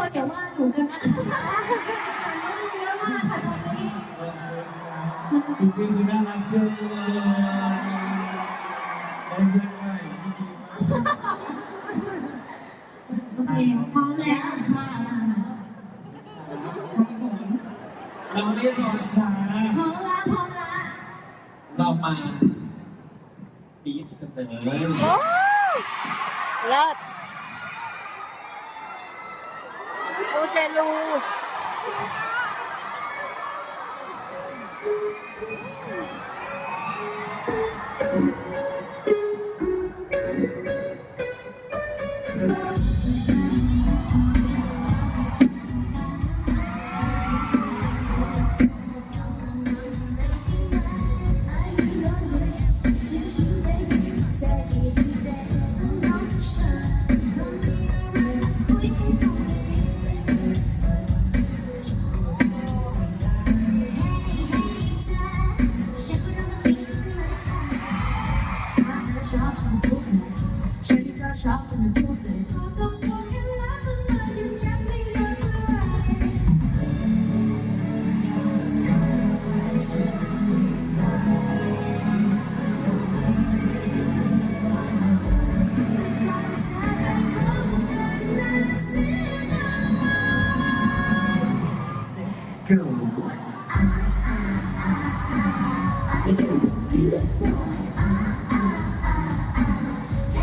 คนอย่าว่าหนูกันนะคะเยอะมากค่ะตอนนี้จริงๆคือน่ารักเกินได้เพื่อนใหม่ที่ดีมากโอเคพร้อมแล้วมามามาเราไม่รอช้าพร้อมละพร้อมละเรามาบีทกันเลยเลิศ รูเจลูช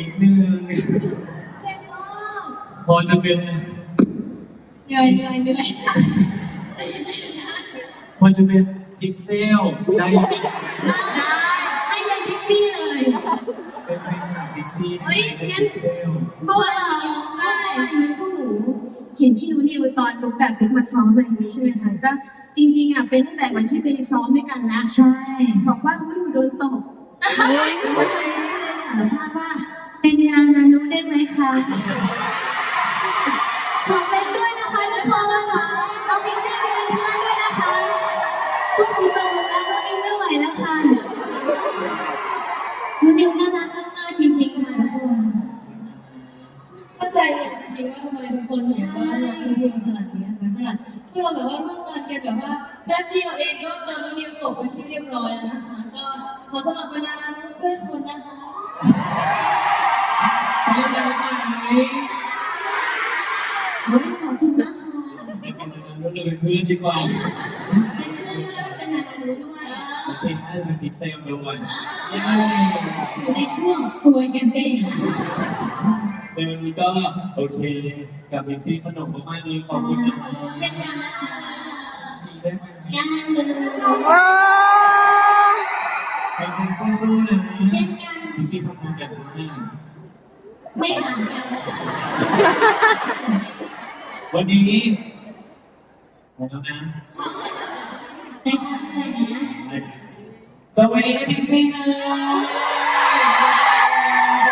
อีกหนึ่งพอจะเป็นเหนื่อยเหนื่อยเหนื่อยพอจะเป็นพิกเซลได้ได้ให้เลยแท็กซี่เลยเป็นเพลงของดิสนีย์เฮ้ยงั้นพิกเซลเพราะว่าเราใช่พวกหนูเห็นพี่นุ้นิวตอนลุกแบบลุกมาซ้อมอะไรอย่างนี้ใช่ไหมคะก็จริงๆอะเป็นตั้งแต่วันที่ไปซ้อมด้วยกันนะใช่ บอกว่าอุ้ยหนูโดนตกแต่ว่าตอนนี้เลยสารภาพว่า เป็นงานนานุได้ไหมคะขอเป็นด้วยนะคะทุกคนนะคะเอาพิกซี่ไปเป็นเพื่อนด้วยนะคะพวกหนูตกลุมรักนุ่นนิวไม่ไหวแล้วค่ะนุ่นนิวน่ารักมากๆจริงๆค่ะทุกคนเข้าใจเลยจริงๆว่าทำไมทุกคนแบบว่ารักน้องนิวขนาดนี้นะคะขนาดพวกเราแบบว่าร่วมงานกันแบบว่าแป๊บเดียวเองก็โดนดิวตกเป็นที่เรียบร้อยแล้วนะคะ ก็ขอสมัครเป็นนานานุ คุณนะคะไม่เป็นอะไรเราเลยเป็นเพื่อนดีกว่าเป็นเพื่อนด้วยเป็นนานารู้ด้วยโอเคให้เป็นพิเศษด้วยเย้อยู่ในช่วงสวยกันเองในวันนี้ก็โอเคกับพิซซี่สนุกมากๆเลยขอบคุณนะเช่นกันนะคะที่ได้มางานเลยเป็นคนสู้ๆนะเช่นกันพิซซี่ทำงานอย่างมากไม่ต่างกัน วันนี้แล้วนะแต่ก็เคยนะสวัสดีพี่ซี่นะ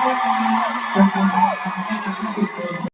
ขอบคุณครับ